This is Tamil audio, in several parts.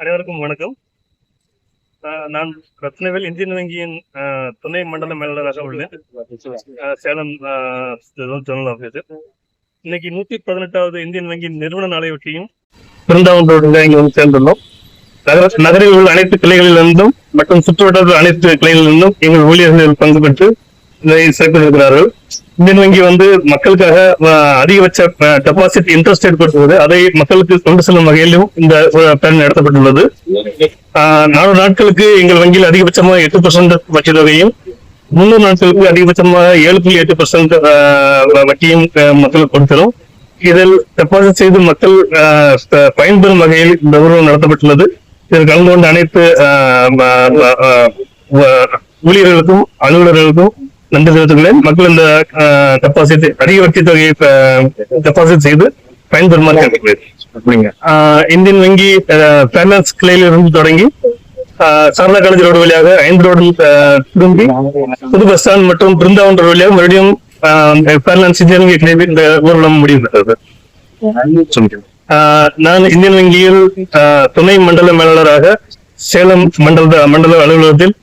அனைவருக்கும் வணக்கம். ஆஹ் நான் ரத்னவேல் இந்தியன் வங்கியின் துணை மண்டல மேலாளராக உள்ளேன். சேலம் ஜெனரல் ஆஃபீஸர் இன்னைக்கு நூத்தி பதினெட்டாவது இந்தியன் வங்கியின் நிறுவன நாளையொட்டியும் பிருந்தாவன் இங்க வந்து சேர்ந்துள்ளோம். நகர நகரில் உள்ள அனைத்து கிளைகளிலிருந்தும் மற்றும் சுற்றுவட்டார அனைத்து கிளைகளிலிருந்தும் எங்கள் ஊழியர்கள் பங்கு பெற்று இதை சேர்த்திருக்கிறார்கள் இந்தியன் வங்கி வந்து மக்களுக்காக அதிகபட்ச டெபாசிட் இன்ட்ரெஸ்ட் ஏற்படுத்துவது அதை மக்களுக்கு கொண்டு செல்லும் வகையிலும் இந்த பிளான் நடத்தப்பட்டுள்ளது. ஆஹ், நாட்களுக்கு எங்கள் வங்கியில் அதிகபட்சமாக எட்டு பர்சன்ட் வட்டி தொகையும் முன்னூறு நாட்களுக்கு அதிகபட்சமாக ஏழு புள்ளி எட்டு பர்சன்ட் வட்டியும் மக்களுக்கு கொடுக்கிறோம். இதில் டெபாசிட் செய்து மக்கள் ஆஹ், பயன்பெறும் வகையில் இந்த உறவு நடத்தப்பட்டுள்ளது. இதில் கலந்து கொண்ட அனைத்து ஆஹ், ஊழியர்களுக்கும் அலுவலர்களுக்கும் நன்றி தெரிவித்துள்ளேன் மக்கள் இந்த டெபாசிட் அதிக வட்டி தொகையை டெபாசிட் செய்து பயன்பெறுமாறு கேட்டுக்கொள்கிறேன். ஆஹ், இந்தியன் வங்கி ஃபைனான்ஸ் கிளையில் இருந்து தொடங்கி சாரதா காலேஜ் ரோடு வழியாக ஐந்து ரோடு திரும்பி புது பஸ் ஸ்டாண்ட் மற்றும் பிருந்தாவன் ரோடு வழியாக மறுபடியும் ஃபைனான்ஸ் இந்தியன் வங்கி கிளையில் இந்த ஊர்வலம் முடிவு நான் இந்தியன் வங்கியில் துணை மண்டல மேலாளராக சேலம் மண்டல மண்டல அலுவலகத்தில்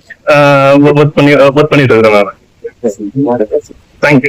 ஒர்க் பண்ணி ஒர்க் பண்ணிட்டு இருக்கிறேன். நான் Tá em